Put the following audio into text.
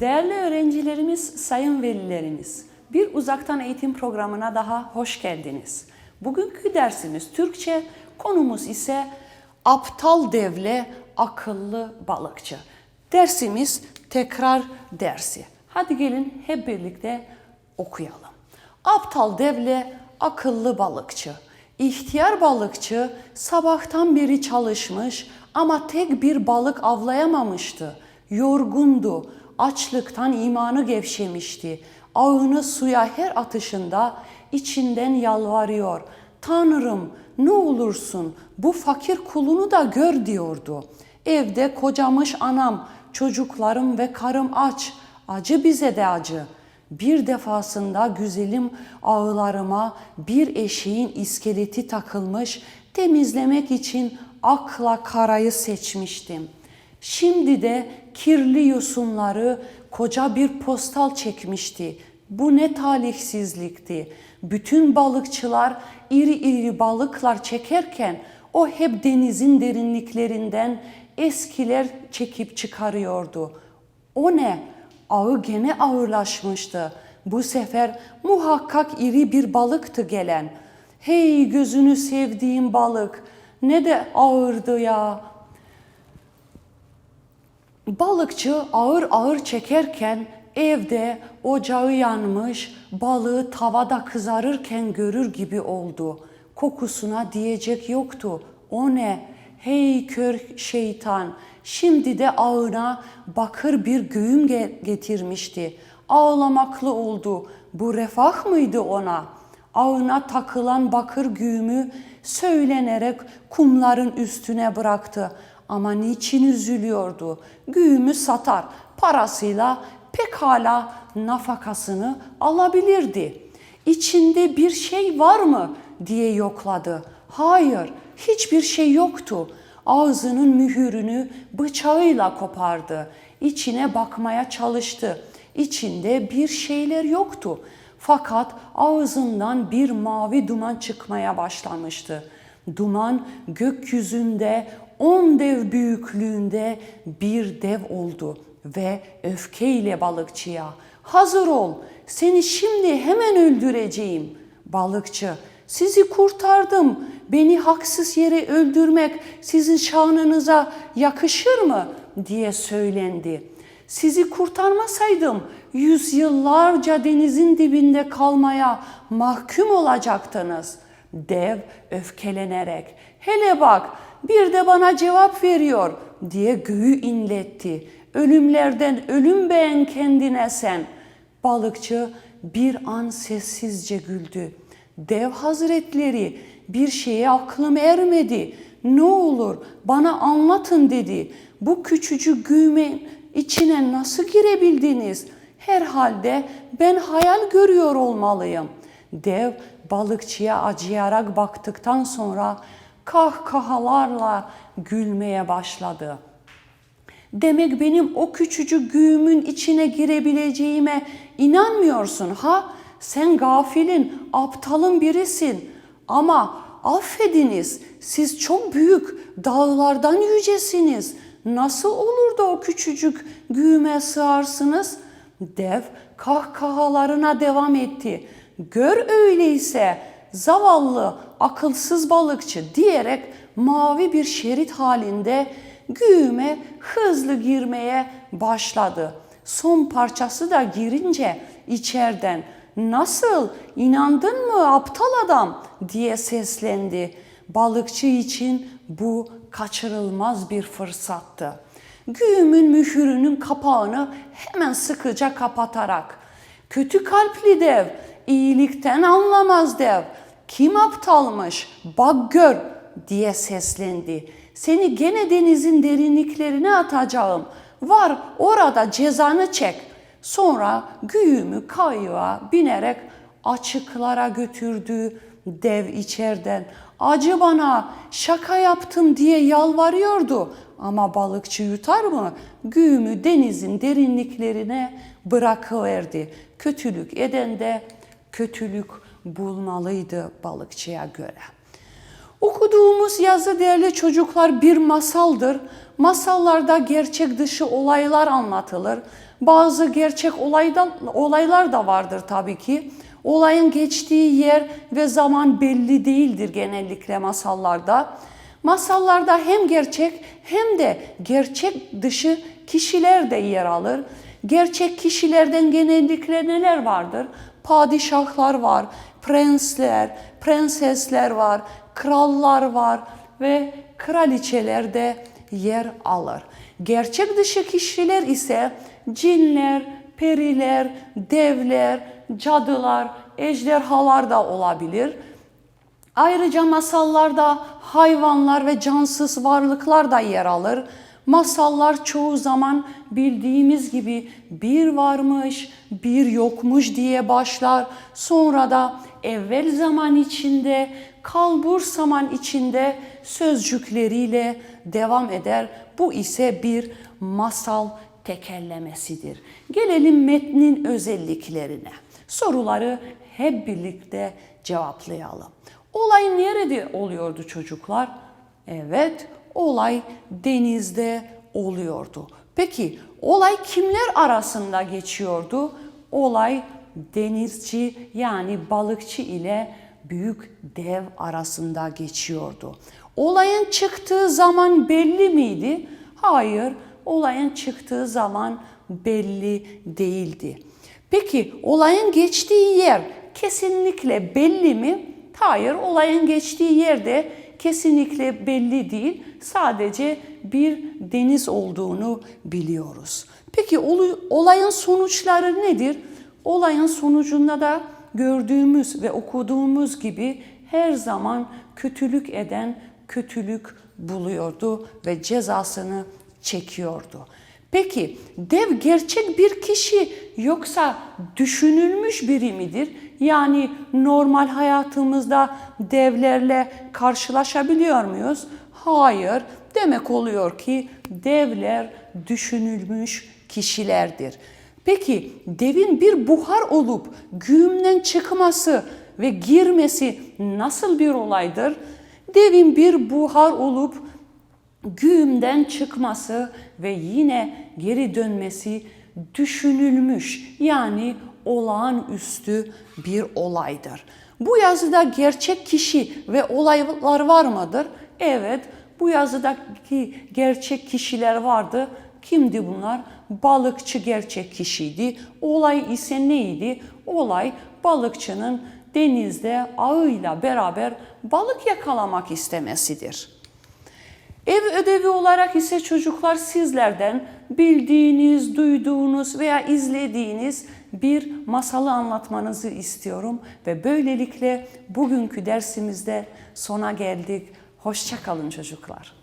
Değerli öğrencilerimiz, sayın velilerimiz, bir uzaktan eğitim programına daha hoş geldiniz. Bugünkü dersimiz Türkçe, konumuz ise aptal devle akıllı balıkçı. Dersimiz tekrar dersi. Hadi gelin hep birlikte okuyalım. Aptal devle akıllı balıkçı. İhtiyar balıkçı sabahtan beri çalışmış ama tek bir balık avlayamamıştı. Yorgundu, açlıktan imanı gevşemişti. Ağını suya her atışında içinden yalvarıyor. Tanrım ne olursun bu fakir kulunu da gör diyordu. Evde kocamış anam, çocuklarım ve karım aç. Acı bize de acı.'' Bir defasında güzelim ağlarıma bir eşeğin iskeleti takılmış temizlemek için akla karayı seçmiştim. Şimdi de kirli yosunları koca bir postal çekmişti. Bu ne talihsizlikti. Bütün balıkçılar iri iri balıklar çekerken o hep denizin derinliklerinden eskiler çekip çıkarıyordu. O ne? Ağı gene ağırlaşmıştı. Bu sefer muhakkak iri bir balıktı gelen. Hey gözünü sevdiğim balık ne de ağırdı ya. Balıkçı ağır ağır çekerken evde ocağı yanmış, balığı tavada kızarırken görür gibi oldu. Kokusuna diyecek yoktu. O ne? Hey kör şeytan! Şimdi de ağına bakır bir göğüm getirmişti. Ağlamaklı oldu. Bu refah mıydı ona? Ağına takılan bakır güğümü söylenerek kumların üstüne bıraktı. Ama niçin üzülüyordu? Güğümü satar, parasıyla pekala nafakasını alabilirdi. İçinde bir şey var mı diye yokladı. Hayır, hiçbir şey yoktu. Ağzının mühürünü bıçağıyla kopardı. İçine bakmaya çalıştı. İçinde bir şeyler yoktu. Fakat ağzından bir mavi duman çıkmaya başlamıştı. Duman gökyüzünde on dev büyüklüğünde bir dev oldu ve öfkeyle balıkçıya "Hazır ol, seni şimdi hemen öldüreceğim." Balıkçı sizi kurtardım. Beni haksız yere öldürmek sizin şanınıza yakışır mı? diye söylendi. Sizi kurtarmasaydım yüzyıllarca denizin dibinde kalmaya mahkum olacaktınız. Dev öfkelenerek hele bak bir de bana cevap veriyor diye göğü inletti. Ölümlerden ölüm beğen kendine sen. Balıkçı bir an sessizce güldü. Dev hazretleri bir şeye aklım ermedi. Ne olur bana anlatın dedi. Bu küçücük güğümün içine nasıl girebildiniz? Herhalde ben hayal görüyor olmalıyım. Dev balıkçıya acıyarak baktıktan sonra kahkahalarla gülmeye başladı. Demek benim o küçücük güğümün içine girebileceğime inanmıyorsun ha? Sen gafilin, aptalın birisin. Ama affediniz, siz çok büyük, dağlardan yücesiniz. Nasıl olur da o küçücük güğüme sığarsınız? Dev kahkahalarına devam etti. Gör öyleyse zavallı, akılsız balıkçı diyerek mavi bir şerit halinde güğüme hızlı girmeye başladı. Son parçası da girince içeriden Nasıl? İnandın mı aptal adam? diye seslendi. Balıkçı için bu kaçırılmaz bir fırsattı. Güğümün mühürünün kapağını hemen sıkıca kapatarak kötü kalpli dev, iyilikten anlamaz dev, kim aptalmış bak gör diye seslendi. Seni gene denizin derinliklerine atacağım. Var orada cezanı çek. Sonra güğümü kayığa binerek açıklara götürdü. Dev içerden acı bana şaka yaptım diye yalvarıyordu. Ama balıkçı yutar mı? Güğümü denizin derinliklerine bırakıverdi. Kötülük eden de kötülük bulmalıydı balıkçıya göre. Okuduğumuz yazı değerli çocuklar bir masaldır. Masallarda gerçek dışı olaylar anlatılır. Bazı gerçek olaydan, olaylar da vardır tabii ki. Olayın geçtiği yer ve zaman belli değildir genellikle masallarda. Masallarda hem gerçek hem de gerçek dışı kişiler de yer alır. Gerçek kişilerden genellikle neler vardır? Padişahlar var, prensler, prensesler var, krallar var ve kraliçeler de yer alır. Gerçek dışı kişiler ise cinler, periler, devler, cadılar, ejderhalar da olabilir. Ayrıca masallarda hayvanlar ve cansız varlıklar da yer alır. Masallar çoğu zaman bildiğimiz gibi bir varmış, bir yokmuş diye başlar. Sonra da evvel zaman içinde, kalbur zaman içinde sözcükleriyle devam eder. Bu ise bir masal tekerlemesidir. Gelelim metnin özelliklerine. Soruları hep birlikte cevaplayalım. Olay nerede oluyordu çocuklar? Evet, olay denizde oluyordu. Peki olay kimler arasında geçiyordu? Olay denizci yani balıkçı ile büyük dev arasında geçiyordu. Olayın çıktığı zaman belli miydi? Hayır, olayın çıktığı zaman belli değildi. Peki olayın geçtiği yer kesinlikle belli mi? Hayır, olayın geçtiği yerde kesinlikle belli değil. Sadece bir deniz olduğunu biliyoruz. Peki olayın sonuçları nedir? Olayın sonucunda da gördüğümüz ve okuduğumuz gibi her zaman kötülük eden kötülük buluyordu ve cezasını çekiyordu. Peki dev gerçek bir kişi yoksa düşünülmüş biri midir? Yani normal hayatımızda devlerle karşılaşabiliyor muyuz? Hayır. Demek oluyor ki devler düşünülmüş kişilerdir. Peki devin bir buhar olup güğümden çıkması ve girmesi nasıl bir olaydır? Devin bir buhar olup güğümden çıkması ve yine geri dönmesi düşünülmüş yani olağanüstü bir olaydır. Bu yazıda gerçek kişi ve olaylar var mıdır? Evet, bu yazıdaki gerçek kişiler vardı. Kimdi bunlar? Balıkçı gerçek kişiydi. Olay ise neydi? Olay balıkçının denizde ağıyla beraber balık yakalamak istemesidir. Ev ödevi olarak ise çocuklar sizlerden bildiğiniz, duyduğunuz veya izlediğiniz bir masalı anlatmanızı istiyorum ve böylelikle bugünkü dersimizde sona geldik. Hoşçakalın çocuklar.